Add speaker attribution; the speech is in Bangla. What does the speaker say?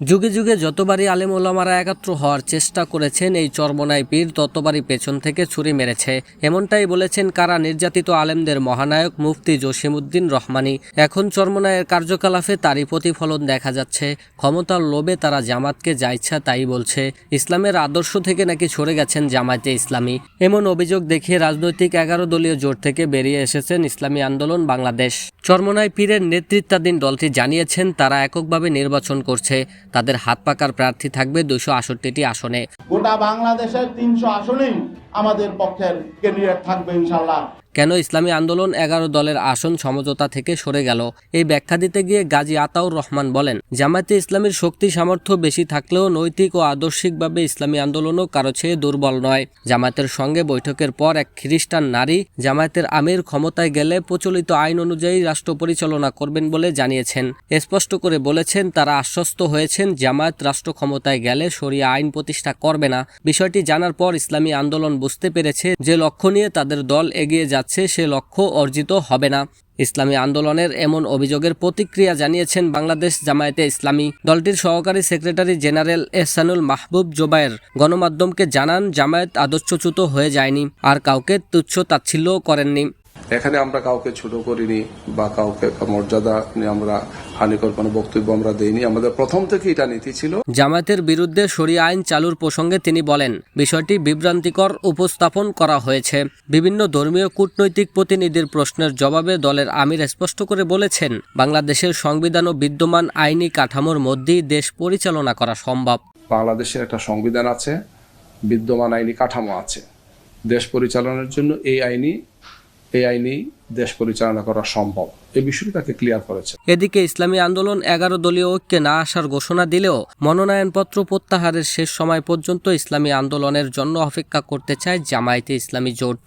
Speaker 1: যুগে যুগে যতবারই আলেম ওলামারা একাত্র হওয়ার চেষ্টা করেছেন, এই চরমনাই পীর ততবারই পেছন থেকে ছুরি মেরেছে। এমনটাই বলেছেন কারা নির্যাতিত আলেমদের মহানায়ক মুফতি জসিমউদ্দিন রহমানি। এখন চরমনায়ের কার্যকলাপে তারই প্রতিফলন দেখা যাচ্ছে। ক্ষমতার লোভে তারা জামাতকে যা ইচ্ছা তাই বলছে। ইসলামের আদর্শ থেকে নাকি সরে গেছেন জামায়াতে ইসলামী। এমন অভিযোগ দেখিয়ে রাজনৈতিক এগারো দলীয় জোট থেকে বেরিয়ে এসেছেন ইসলামী আন্দোলন বাংলাদেশ। চর্মনায় পীরের নেতৃত্বাধীন দলটি জানিয়েছেন, তারা এককভাবে নির্বাচন করছে। তাদের হাত পাকার প্রার্থী থাকবে দুশো আষট্টিটি আসনে।
Speaker 2: গোটা বাংলাদেশের তিনশো আসনেই আমাদের পক্ষের ক্যান্ডিডেট থাকবে ইনশাল্লাহ।
Speaker 1: কেন ইসলামী আন্দোলন এগারো দলের আসন সমঝোতা থেকে সরে গেল? এই ব্যাখ্যা দিতে গিয়ে গাজী আতাউর রহমান বলেন, জামায়াতে ইসলামীর শক্তি সামর্থ্য বেশি থাকলেও নৈতিক ও আদর্শিকভাবে ইসলামী আন্দোলনও কারও চেয়ে দুর্বল নয়। জামায়াতের সঙ্গে বৈঠকের পর এক খ্রিস্টান নারী জামায়াতের আমির ক্ষমতায় গেলে প্রচলিত আইন অনুযায়ী রাষ্ট্র পরিচালনা করবেন বলে জানিয়েছেন। স্পষ্ট করে বলেছেন, তারা আশ্বস্ত হয়েছেন জামায়াত রাষ্ট্র ক্ষমতায় গেলে সরিয়া আইন প্রতিষ্ঠা করবে না। বিষয়টি জানার পর ইসলামী আন্দোলন বুঝতে পেরেছে যে লক্ষ্য নিয়ে তাদের দল এগিয়ে যাচ্ছে। সে লক্ষ্য অর্জিত হবে না। ইসলামী আন্দোলনের এমন অভিযোগের প্রতিক্রিয়া জানিয়েছেন বাংলাদেশ জামায়াতে ইসলামী। দলটির সহকারী সেক্রেটারি জেনারেল এহসানুল মাহবুব জোবায়ের গণমাধ্যমকে জানান, জামায়াত আদর্শচ্যুত হয়ে যায়নি আর কাউকে তুচ্ছ তাচ্ছিল্য করেননি।
Speaker 3: এখানে আমরা কাউকে ছোট করিনি বা কাউকে মর্যাদা নিয়ে আমরা হানিকর কোনো বক্তব্য আমরা দেইনি। আমাদের প্রথম থেকে এটা নীতি ছিল।
Speaker 1: জামায়াতের বিরুদ্ধে সরিয়া আইন চালুর প্রসঙ্গে তিনি বলেন বিষয়টি বিভ্রান্তিকর উপস্থাপন করা হয়েছে। বিভিন্ন ধর্মীয় কূটনৈতিক প্রতিনিধির প্রশ্নের জবাবে দলের আমির স্পষ্ট করে বলেছেন বাংলাদেশের সংবিধান ও বিদ্যমান আইনি কাঠামোর মধ্যেই দেশ পরিচালনা করা সম্ভব।
Speaker 3: বাংলাদেশের একটা সংবিধান আছে বিদ্যমান আইনি কাঠামো আছে। দেশ পরিচালনার জন্য এই আইনি এই আইনি দেশ পরিচালনা করা সম্ভব। এই বিষয়টি তাকে ক্লিয়ার করেছে।
Speaker 1: এদিকে ইসলামী আন্দোলন এগারো দলীয় ঐক্যে না আসার ঘোষণা দিলেও মনোনয়নপত্র প্রত্যাহারের শেষ সময় পর্যন্ত ইসলামী আন্দোলনের জন্য অপেক্ষা করতে চায় জামায়াতে ইসলামী জোট।